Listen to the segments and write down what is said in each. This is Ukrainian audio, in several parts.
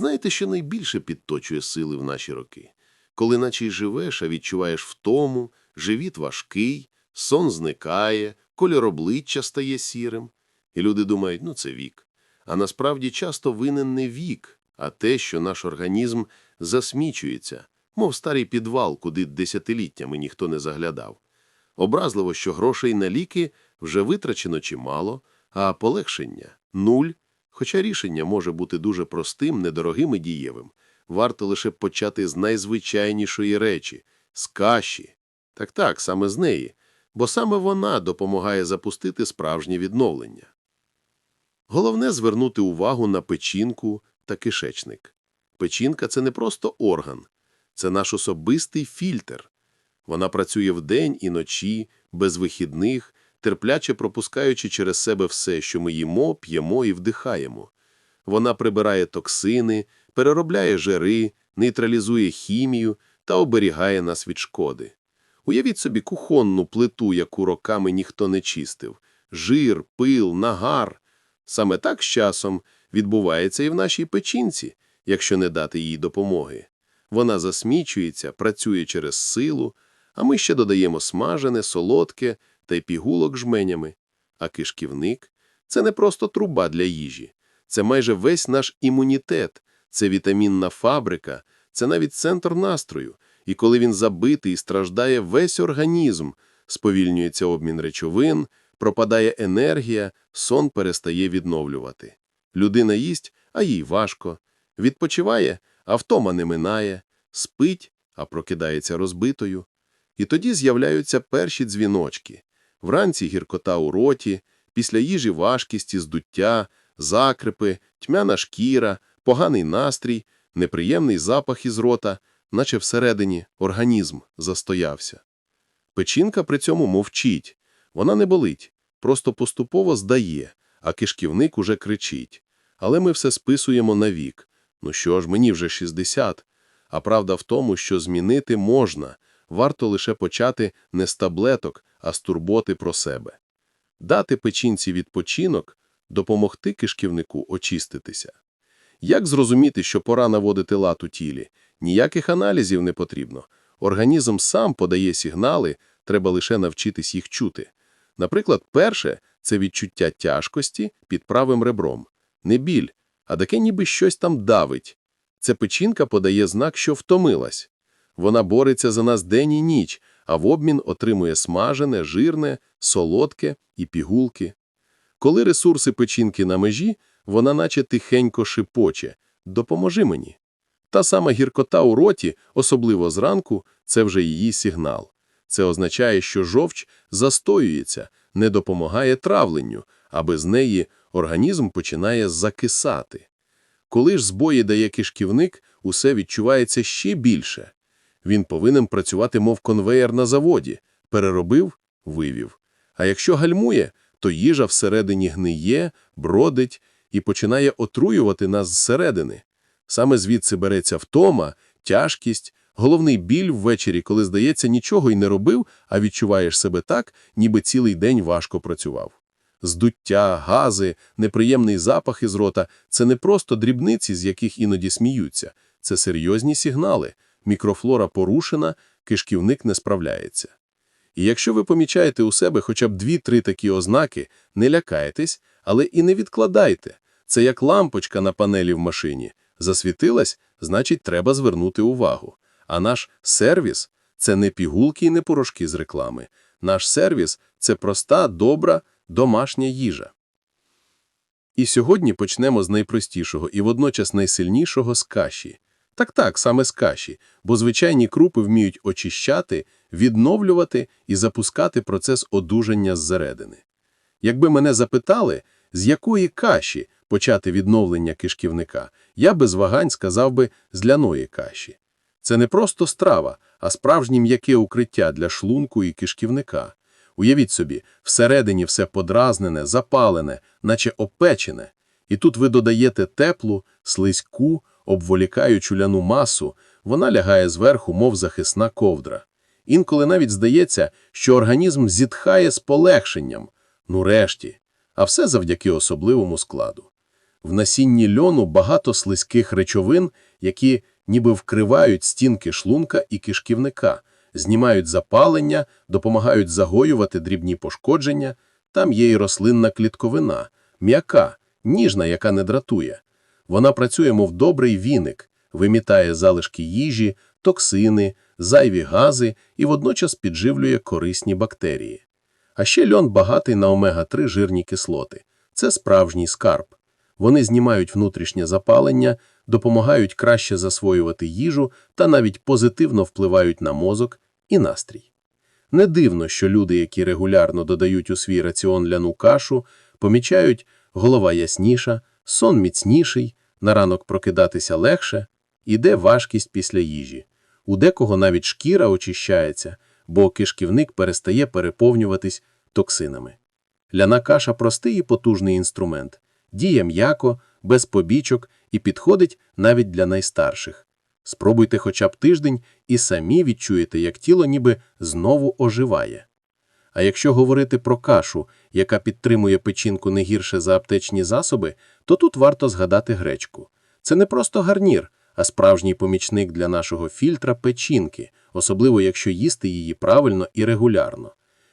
Знаєте, що найбільше підточує сили в наші роки? Коли наче й живеш, а відчуваєш втому, живіт важкий, сон зникає, кольор обличчя стає сірим. І люди думають, ну це вік. А насправді часто винен не вік, а те, що наш організм засмічується, мов старий підвал, куди десятиліттями ніхто не заглядав. Образливо, що грошей на ліки вже витрачено чимало, а полегшення – нуль. Хоча рішення може бути дуже простим, недорогим і дієвим. Варто лише почати з найзвичайнішої речі – з каші. Так-так, саме з неї, бо саме вона допомагає запустити справжнє відновлення. Головне – звернути увагу на печінку та кишечник. Печінка – це не просто орган, це наш особистий фільтр. Вона працює вдень і ночі, без вихідних, терпляче пропускаючи через себе все, що ми їмо, п'ємо і вдихаємо. Вона прибирає токсини, переробляє жири, нейтралізує хімію та оберігає нас від шкоди. Уявіть собі кухонну плиту, яку роками ніхто не чистив. Жир, пил, нагар. Саме так з часом відбувається і в нашій печінці, якщо не дати їй допомоги. Вона засмічується, працює через силу, а ми ще додаємо смажене, солодке та й пігулок жменями. А кишківник – це не просто труба для їжі. Це майже весь наш імунітет, це вітамінна фабрика, це навіть центр настрою. І коли він забитий, страждає весь організм, сповільнюється обмін речовин, пропадає енергія, сон перестає відновлювати. Людина їсть, а їй важко. Відпочиває, а втома не минає, спить, а прокидається розбитою. І тоді з'являються перші дзвіночки. Вранці гіркота у роті, після їжі важкість і здуття, закрипи, тьмяна шкіра, поганий настрій, неприємний запах із рота, наче всередині організм застоявся. Печінка при цьому мовчить. Вона не болить, просто поступово здає, а кишківник уже кричить. Але ми все списуємо на вік. Ну що ж, мені вже 60. А правда в тому, що змінити можна, варто лише почати не з таблеток, а з турботи про себе. Дати печінці відпочинок, допомогти кишківнику очиститися. Як зрозуміти, що пора наводити лад у тілі? Ніяких аналізів не потрібно. Організм сам подає сигнали, треба лише навчитись їх чути. Наприклад, перше – це відчуття тяжкості під правим ребром. Не біль, а таке ніби щось там давить. Це печінка подає знак, що втомилась. Вона бореться за нас день і ніч, а в обмін отримує смажене, жирне, солодке і пігулки. Коли ресурси печінки на межі, вона наче тихенько шипоче «допоможи мені». Та сама гіркота у роті, особливо зранку, це вже її сигнал. Це означає, що жовч застоюється, не допомагає травленню, а без неї організм починає закисати. Коли ж збої дає кишківник, усе відчувається ще більше. Він повинен працювати, мов конвеєр на заводі. Переробив – вивів. А якщо гальмує, то їжа всередині гниє, бродить і починає отруювати нас зсередини. Саме звідси береться втома, тяжкість, головний біль ввечері, коли, здається, нічого й не робив, а відчуваєш себе так, ніби цілий день важко працював. Здуття, гази, неприємний запах із рота – це не просто дрібниці, з яких іноді сміються. Це серйозні сигнали. Мікрофлора порушена, кишківник не справляється. І якщо ви помічаєте у себе хоча б дві-три такі ознаки, не лякайтесь, але і не відкладайте. Це як лампочка на панелі в машині. Засвітилась, значить, треба звернути увагу. А наш сервіс – це не пігулки і не порошки з реклами. Наш сервіс – це проста, добра, домашня їжа. І сьогодні почнемо з найпростішого і водночас найсильнішого з каші. Так-так, саме з каші, бо звичайні крупи вміють очищати, відновлювати і запускати процес одужання зсередини. Якби мене запитали, з якої каші почати відновлення кишківника, я без вагань сказав би з ляної каші. Це не просто страва, а справжнє м'яке укриття для шлунку і кишківника. Уявіть собі, всередині все подразнене, запалене, наче опечене. І тут ви додаєте теплу, слизьку, обволікаючу ляну масу, вона лягає зверху, мов захисна ковдра. Інколи навіть здається, що організм зітхає з полегшенням. Ну решті. А все завдяки особливому складу. В насінні льону багато слизьких речовин, які ніби вкривають стінки шлунка і кишківника, знімають запалення, допомагають загоювати дрібні пошкодження. Там є і рослинна клітковина, м'яка, ніжна, яка не дратує. Вона працює, мов добрий віник, вимітає залишки їжі, токсини, зайві гази і водночас підживлює корисні бактерії. А ще льон багатий на омега-3 жирні кислоти. Це справжній скарб. Вони знімають внутрішнє запалення, допомагають краще засвоювати їжу та навіть позитивно впливають на мозок і настрій. Не дивно, що люди, які регулярно додають у свій раціон ляну кашу, помічають голова ясніша, сон міцніший, на ранок прокидатися легше, іде важкість після їжі. У декого навіть шкіра очищається, бо кишківник перестає переповнюватись токсинами. Ляна каша простий і потужний інструмент, діє м'яко, без побічок і підходить навіть для найстарших. Спробуйте хоча б тиждень і самі відчуєте, як тіло ніби знову оживає. А якщо говорити про кашу, яка підтримує печінку не гірше за аптечні засоби, то тут варто згадати гречку. Це не просто гарнір, а справжній помічник для нашого фільтра печінки, особливо якщо їсти її правильно і регулярно.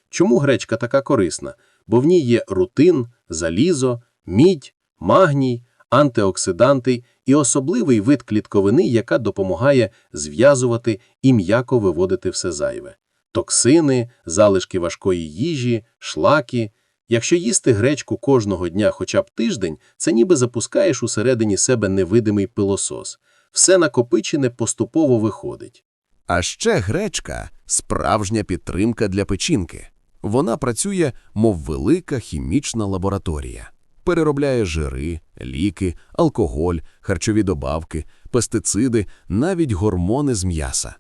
Чому гречка така корисна? Бо в ній є рутин, залізо, мідь, магній, антиоксиданти і особливий вид клітковини, яка допомагає зв'язувати і м'яко виводити все зайве. Токсини, залишки важкої їжі, шлаки. Якщо їсти гречку кожного дня хоча б тиждень, це ніби запускаєш усередині себе невидимий пилосос. Все накопичене поступово виходить. А ще гречка – справжня підтримка для печінки. Вона працює, мов велика хімічна лабораторія. Переробляє жири, ліки, алкоголь, харчові добавки, пестициди, навіть гормони з м'яса.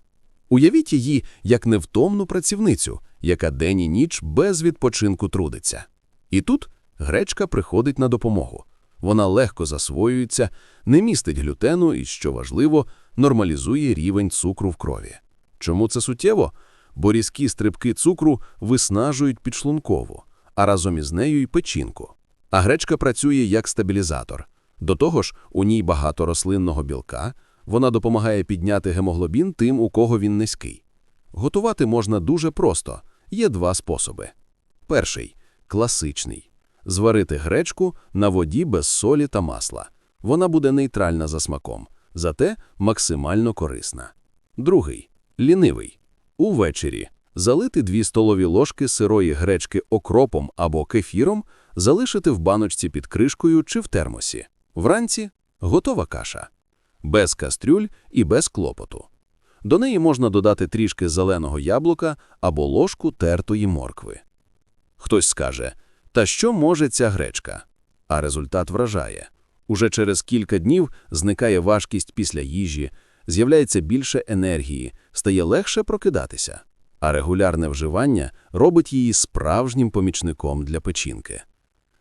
Уявіть її як невтомну працівницю, яка день і ніч без відпочинку трудиться. І тут гречка приходить на допомогу. Вона легко засвоюється, не містить глютену і, що важливо, нормалізує рівень цукру в крові. Чому це суттєво? Бо різкі стрибки цукру виснажують підшлункову, а разом із нею й печінку. А гречка працює як стабілізатор. До того ж, у ній багато рослинного білка, вона допомагає підняти гемоглобін тим, у кого він низький. Готувати можна дуже просто. Є два способи. Перший – класичний. Зварити гречку на воді без солі та масла. Вона буде нейтральна за смаком, зате максимально корисна. Другий – лінивий. Увечері залити 2 столові ложки сирої гречки окропом або кефіром, залишити в баночці під кришкою чи в термосі. Вранці – готова каша. Без кастрюль і без клопоту. До неї можна додати трішки зеленого яблука або ложку тертої моркви. Хтось скаже, та що може ця гречка? А результат вражає. Уже через кілька днів зникає важкість після їжі, з'являється більше енергії, стає легше прокидатися, а регулярне вживання робить її справжнім помічником для печінки.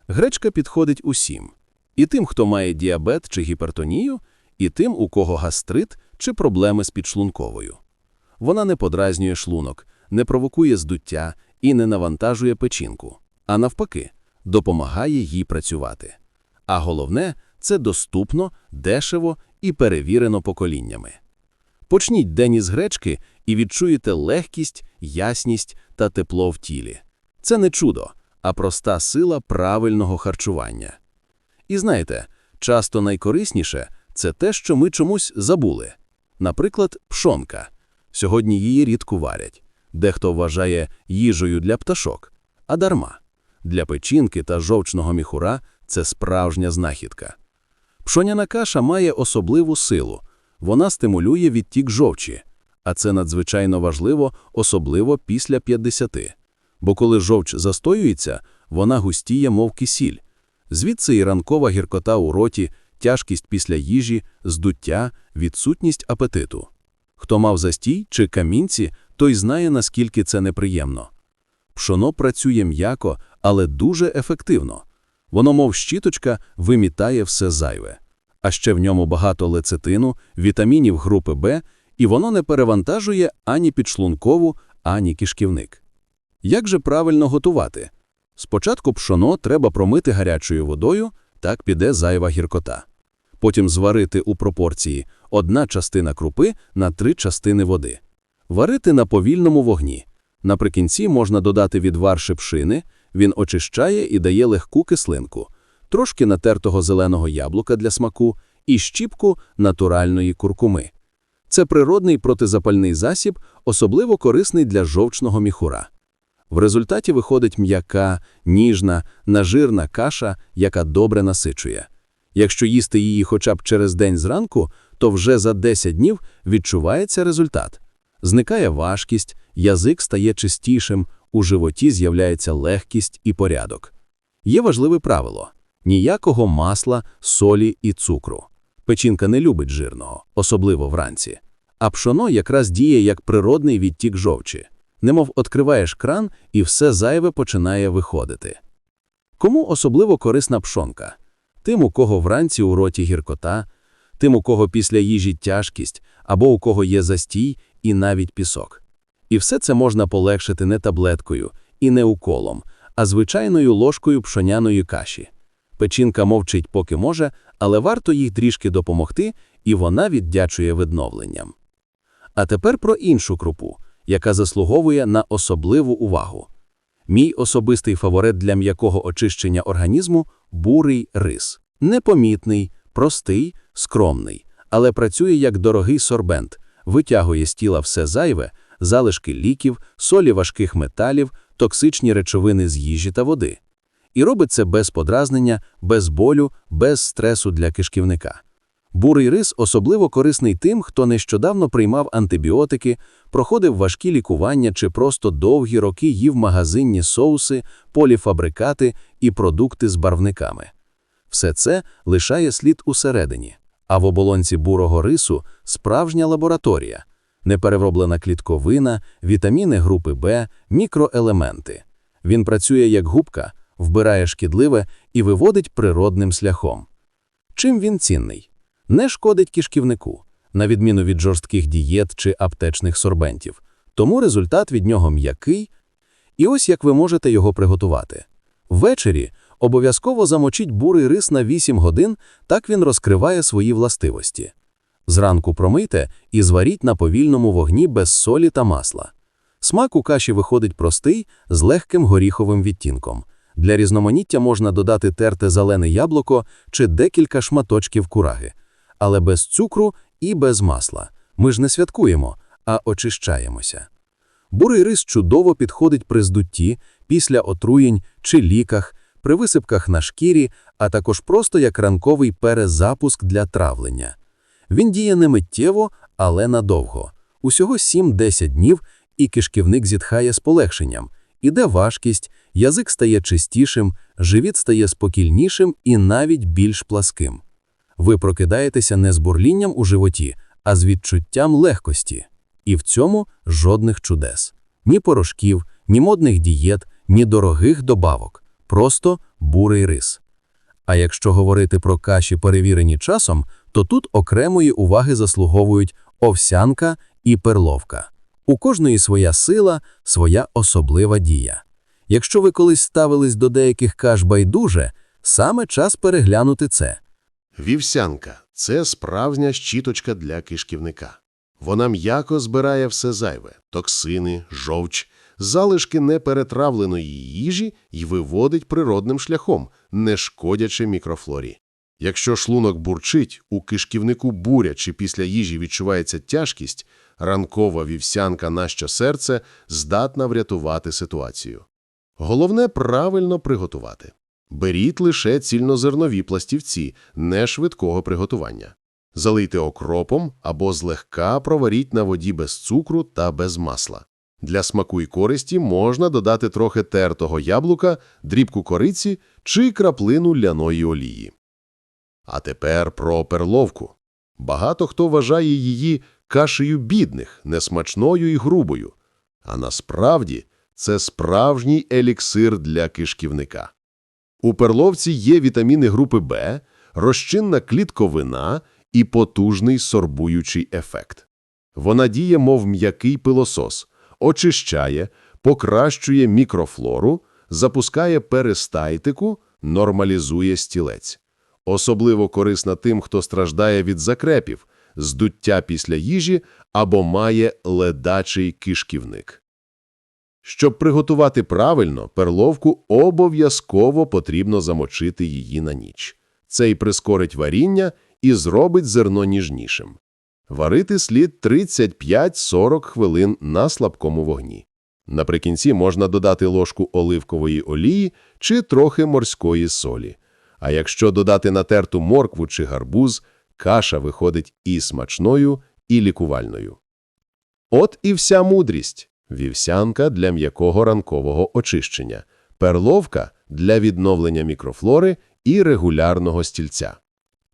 Гречка підходить усім – і тим, хто має діабет чи гіпертонію, і тим, у кого гастрит чи проблеми з підшлунковою. Вона не подразнює шлунок, не провокує здуття і не навантажує печінку, а навпаки, допомагає їй працювати. А головне це доступно, дешево і перевірено поколіннями. Почніть день із гречки і відчуєте легкість, ясність та тепло в тілі. Це не чудо, а проста сила правильного харчування. І знаєте, часто найкорисніше це те, що ми чомусь забули. Наприклад, пшонка. Сьогодні її рідко варять. Дехто вважає їжею для пташок, а дарма. Для печінки та жовчного міхура це справжня знахідка. Пшоняна каша має особливу силу. Вона стимулює відтік жовчі, а це надзвичайно важливо, особливо після 50. Бо коли жовч застоюється, вона густіє, мов кисіль. Звідси і ранкова гіркота у роті, тяжкість після їжі, здуття, відсутність апетиту. Хто мав застій чи камінці, той знає, наскільки це неприємно. Пшоно працює м'яко, але дуже ефективно. Воно, мов щіточка, вимітає все зайве. А ще в ньому багато лецитину, вітамінів групи Б, і воно не перевантажує ані підшлункову, ані кишківник. Як же правильно готувати? Спочатку пшоно треба промити гарячою водою, так піде зайва гіркота. Потім зварити у пропорції одна частина крупи на три частини води. Варити на повільному вогні. Наприкінці можна додати відвар шипшини, він очищає і дає легку кислинку, трошки натертого зеленого яблука для смаку і щіпку натуральної куркуми. Це природний протизапальний засіб, особливо корисний для жовчного міхура. В результаті виходить м'яка, ніжна, нажирна каша, яка добре насичує. Якщо їсти її хоча б через день зранку, то вже за 10 днів відчувається результат. Зникає важкість, язик стає чистішим, у животі з'являється легкість і порядок. Є важливе правило – ніякого масла, солі і цукру. Печінка не любить жирного, особливо вранці. А пшоно якраз діє як природний відтік жовчі. Немов відкриваєш кран, і все зайве починає виходити. Кому особливо корисна пшонка? Тим, у кого вранці у роті гіркота, тим, у кого після їжі тяжкість, або у кого є застій і навіть пісок. І все це можна полегшити не таблеткою і не уколом, а звичайною ложкою пшоняної каші. Печінка мовчить поки може, але варто їй трішки допомогти, і вона віддячує відновленням. А тепер про іншу крупу, яка заслуговує на особливу увагу. Мій особистий фаворит для м'якого очищення організму – бурий рис. Непомітний, простий, скромний, але працює як дорогий сорбент, витягує з тіла все зайве, залишки ліків, солі важких металів, токсичні речовини з їжі та води. І робить це без подразнення, без болю, без стресу для кишківника. Бурий рис особливо корисний тим, хто нещодавно приймав антибіотики, проходив важкі лікування чи просто довгі роки їв магазинні соуси, поліфабрикати і продукти з барвниками. Все це лишає слід усередині, а в оболонці бурого рису справжня лабораторія, неперероблена клітковина, вітаміни групи Б, мікроелементи. Він працює як губка, вбирає шкідливе і виводить природним шляхом. Чим він цінний? Не шкодить кишківнику, на відміну від жорстких дієт чи аптечних сорбентів, тому результат від нього м'який. І ось як ви можете його приготувати. Ввечері обов'язково замочіть бурий рис на 8 годин, так він розкриває свої властивості. Зранку промийте і зваріть на повільному вогні без солі та масла. Смак у каші виходить простий, з легким горіховим відтінком. Для різноманіття можна додати терте зелене яблуко чи декілька шматочків кураги. Але без цукру і без масла. Ми ж не святкуємо, а очищаємося. Бурий рис чудово підходить при здутті, після отруєнь чи ліках, при висипках на шкірі, а також просто як ранковий перезапуск для травлення. Він діє не миттєво, але надовго. Усього 7-10 днів, і кишківник зітхає з полегшенням. Іде важкість, язик стає чистішим, живіт стає спокійнішим і навіть більш пласким. Ви прокидаєтеся не з бурлінням у животі, а з відчуттям легкості. І в цьому жодних чудес. Ні порошків, ні модних дієт, ні дорогих добавок. Просто бурий рис. А якщо говорити про каші, перевірені часом, то тут окремої уваги заслуговують овсянка і перловка. У кожної своя сила, своя особлива дія. Якщо ви колись ставились до деяких каш байдуже, саме час переглянути це. Вівсянка – це справжня щіточка для кишківника. Вона м'яко збирає все зайве – токсини, жовч, залишки неперетравленої їжі і виводить природним шляхом, не шкодячи мікрофлорі. Якщо шлунок бурчить, у кишківнику буря чи після їжі відчувається тяжкість, ранкова вівсянка на щосерце здатна врятувати ситуацію. Головне – правильно приготувати. Беріть лише цільнозернові пластівці, не швидкого приготування. Залийте окропом або злегка проваріть на воді без цукру та без масла. Для смаку і користі можна додати трохи тертого яблука, дрібку кориці чи краплину ляної олії. А тепер про перловку. Багато хто вважає її кашею бідних, несмачною і грубою. А насправді це справжній еліксир для кишківника. У перловці є вітаміни групи Б, розчинна клітковина і потужний сорбуючий ефект. Вона діє, мов м'який пилосос, очищає, покращує мікрофлору, запускає перистайтику, нормалізує стілець. Особливо корисна тим, хто страждає від закрепів, здуття після їжі або має ледачий кишківник. Щоб приготувати правильно, перловку обов'язково потрібно замочити її на ніч. Це й прискорить варіння і зробить зерно ніжнішим. Варити слід 35-40 хвилин на слабкому вогні. Наприкінці можна додати ложку оливкової олії чи трохи морської солі. А якщо додати натерту моркву чи гарбуз, каша виходить і смачною, і лікувальною. От і вся мудрість. Вівсянка для м'якого ранкового очищення, перловка для відновлення мікрофлори і регулярного стільця.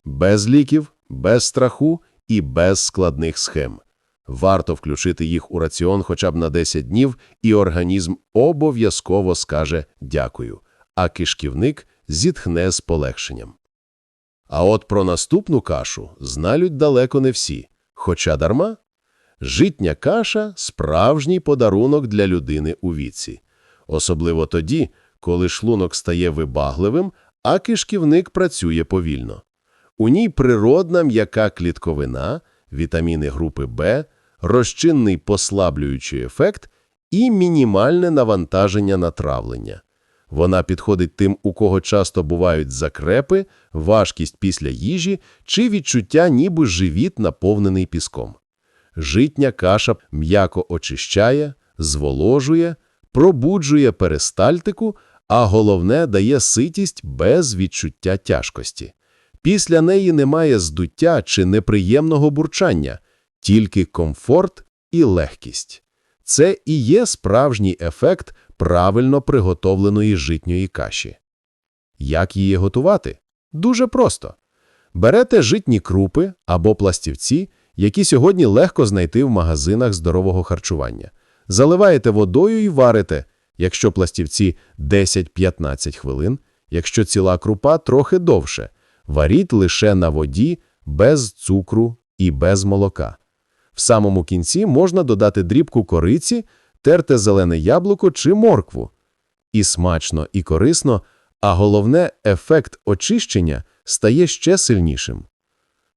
Без ліків, без страху і без складних схем. Варто включити їх у раціон хоча б на 10 днів, і організм обов'язково скаже «дякую», а кишківник зітхне з полегшенням. А от про наступну кашу знають далеко не всі, хоча дарма. Житня каша – справжній подарунок для людини у віці. Особливо тоді, коли шлунок стає вибагливим, а кишківник працює повільно. У ній природна м'яка клітковина, вітаміни групи Б, розчинний послаблюючий ефект і мінімальне навантаження на травлення. Вона підходить тим, у кого часто бувають закрепи, важкість після їжі чи відчуття, ніби живіт наповнений піском. Житня каша м'яко очищає, зволожує, пробуджує перистальтику, а головне дає ситість без відчуття тяжкості. Після неї немає здуття чи неприємного бурчання, тільки комфорт і легкість. Це і є справжній ефект правильно приготовленої житньої каші. Як її готувати? Дуже просто. Берете житні крупи або пластівці, які сьогодні легко знайти в магазинах здорового харчування. Заливаєте водою і варите, якщо пластівці 10-15 хвилин, якщо ціла крупа трохи довше. Варіть лише на воді, без цукру і без молока. В самому кінці можна додати дрібку кориці, терте зелене яблуко чи моркву. І смачно, і корисно, а головне, ефект очищення стає ще сильнішим.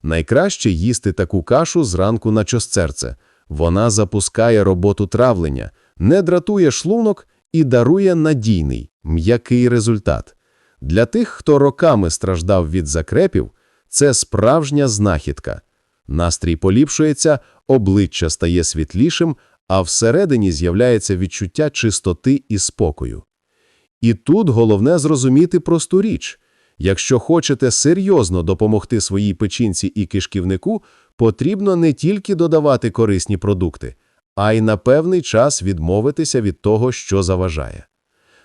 Найкраще їсти таку кашу зранку на чосцерце. Вона запускає роботу травлення, не дратує шлунок і дарує надійний, м'який результат. Для тих, хто роками страждав від закрепів, це справжня знахідка. Настрій поліпшується, обличчя стає світлішим, а всередині з'являється відчуття чистоти і спокою. І тут головне зрозуміти просту річ. Якщо хочете серйозно допомогти своїй печінці і кишківнику, потрібно не тільки додавати корисні продукти, а й на певний час відмовитися від того, що заважає.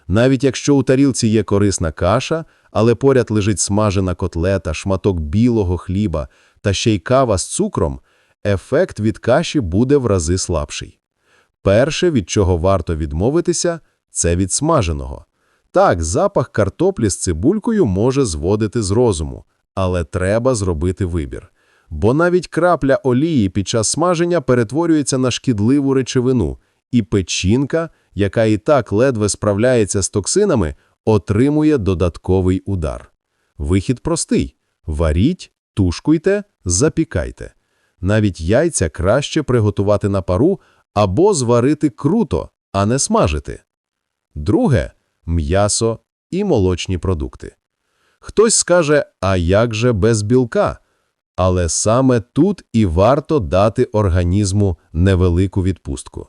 Навіть якщо у тарілці є корисна каша, але поряд лежить смажена котлета, шматок білого хліба та ще й кава з цукром, ефект від каші буде в рази слабший. Перше, від чого варто відмовитися, це від смаженого. Так, запах картоплі з цибулькою може зводити з розуму, але треба зробити вибір. Бо навіть крапля олії під час смаження перетворюється на шкідливу речовину, і печінка, яка і так ледве справляється з токсинами, отримує додатковий удар. Вихід простий – варіть, тушкуйте, запікайте. Навіть яйця краще приготувати на пару або зварити круто, а не смажити. Друге – м'ясо і молочні продукти. Хтось скаже, а як же без білка? Але саме тут і варто дати організму невелику відпустку.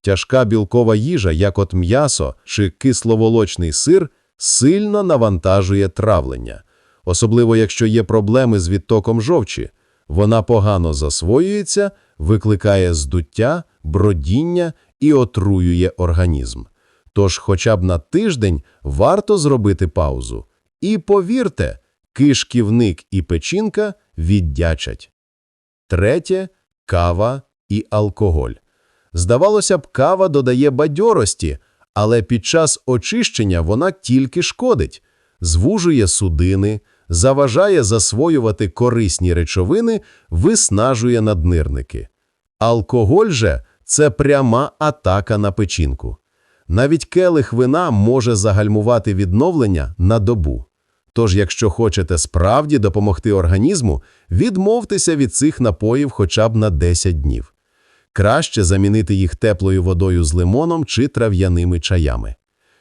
Тяжка білкова їжа, як от м'ясо чи кисловолочний сир, сильно навантажує травлення. Особливо, якщо є проблеми з відтоком жовчі. Вона погано засвоюється, викликає здуття, бродіння і отруює організм. Тож хоча б на тиждень варто зробити паузу. І повірте, кишківник і печінка віддячать. Третє – кава і алкоголь. Здавалося б, кава додає бадьорості, але під час очищення вона тільки шкодить, звужує судини, заважає засвоювати корисні речовини, виснажує наднирники. Алкоголь же – це пряма атака на печінку. Навіть келих вина може загальмувати відновлення на добу. Тож, якщо хочете справді допомогти організму, відмовтеся від цих напоїв хоча б на 10 днів. Краще замінити їх теплою водою з лимоном чи трав'яними чаями.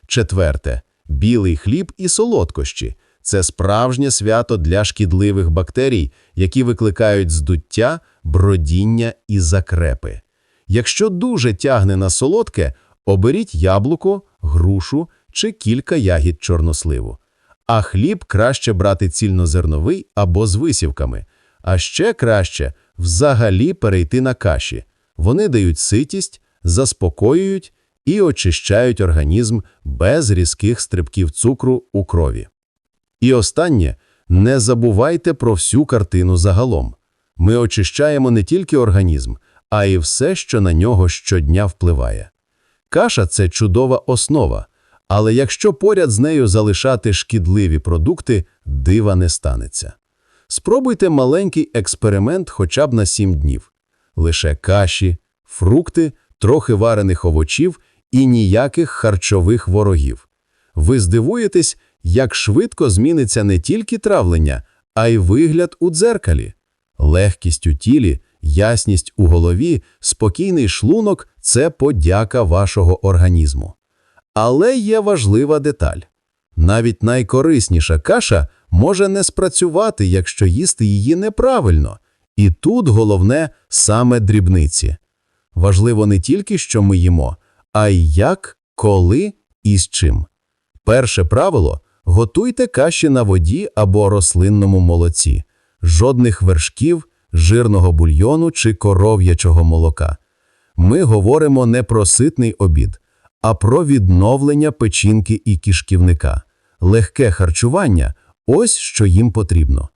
Четверте. Білий хліб і солодкощі – це справжнє свято для шкідливих бактерій, які викликають здуття, бродіння і закрепи. Якщо дуже тягне на солодке, оберіть яблуко, грушу чи кілька ягід чорносливу. А хліб краще брати цільнозерновий або з висівками. А ще краще взагалі перейти на каші. Вони дають ситість, заспокоюють і очищають організм без різких стрибків цукру у крові. І останнє – не забувайте про всю картину загалом. Ми очищаємо не тільки організм, а й все, що на нього щодня впливає. Каша – це чудова основа, але якщо поряд з нею залишати шкідливі продукти, дива не станеться. Спробуйте маленький експеримент хоча б на 7 днів. Лише каші, фрукти, трохи варених овочів і ніяких харчових ворогів. Ви здивуєтесь, як швидко зміниться не тільки травлення, а й вигляд у дзеркалі. Легкість у тілі, ясність у голові, спокійний шлунок – це подяка вашого організму. Але є важлива деталь. Навіть найкорисніша каша може не спрацювати, якщо їсти її неправильно. І тут головне саме дрібниці. Важливо не тільки, що ми їмо, а й як, коли і з чим. Перше правило – готуйте каші на воді або рослинному молоці. Жодних вершків, жирного бульйону чи коров'ячого молока. Ми говоримо не про ситний обід, а про відновлення печінки і кишківника. Легке харчування – ось що їм потрібно.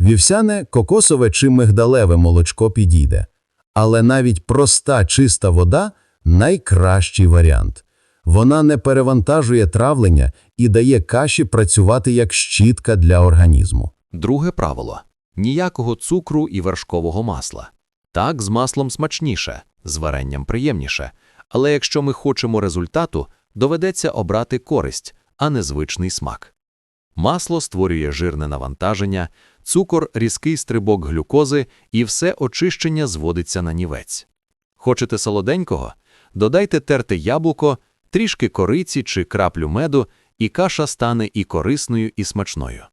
Вівсяне, кокосове чи мигдалеве молочко підійде. Але навіть проста чиста вода – найкращий варіант. Вона не перевантажує травлення і дає каші працювати як щітка для організму. Друге правило – ніякого цукру і вершкового масла. Так, з маслом смачніше, з варенням приємніше. Але якщо ми хочемо результату, доведеться обрати користь, а не звичний смак. Масло створює жирне навантаження, цукор – різкий стрибок глюкози, і все очищення зводиться на нівець. Хочете солоденького? Додайте терте яблуко, трішки кориці чи краплю меду, і каша стане і корисною, і смачною.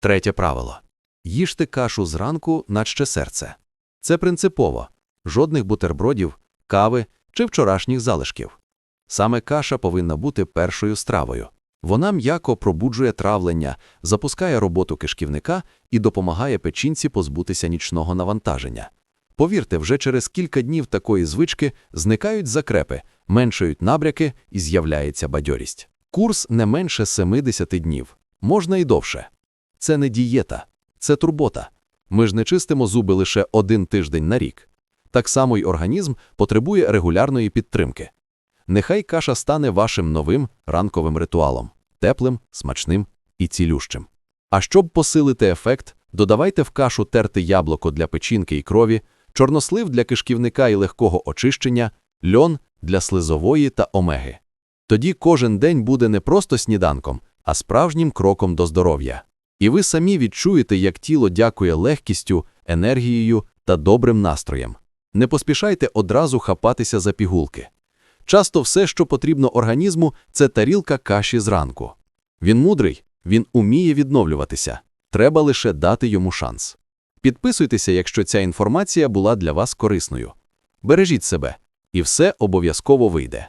Третє правило. Їжте кашу зранку, наче серце. Це принципово. Жодних бутербродів, кави чи вчорашніх залишків. Саме каша повинна бути першою стравою. Вона м'яко пробуджує травлення, запускає роботу кишківника і допомагає печінці позбутися нічного навантаження. Повірте, вже через кілька днів такої звички зникають закрепи, меншають набряки і з'являється бадьорість. Курс не менше 70 днів, можна і довше. Це не дієта, це турбота. Ми ж не чистимо зуби лише один тиждень на рік. Так само й організм потребує регулярної підтримки. Нехай каша стане вашим новим ранковим ритуалом теплим, смачним і цілющим. А щоб посилити ефект, додавайте в кашу терте яблуко для печінки і крові, чорнослив для кишківника і легкого очищення, льон для слизової та омеги. Тоді кожен день буде не просто сніданком, а справжнім кроком до здоров'я. І ви самі відчуєте, як тіло дякує легкістю, енергією та добрим настроєм. Не поспішайте одразу хапатися за пігулки. Часто все, що потрібно організму, це тарілка каші зранку. Він мудрий, він уміє відновлюватися. Треба лише дати йому шанс. Підписуйтеся, якщо ця інформація була для вас корисною. Бережіть себе, і все обов'язково вийде.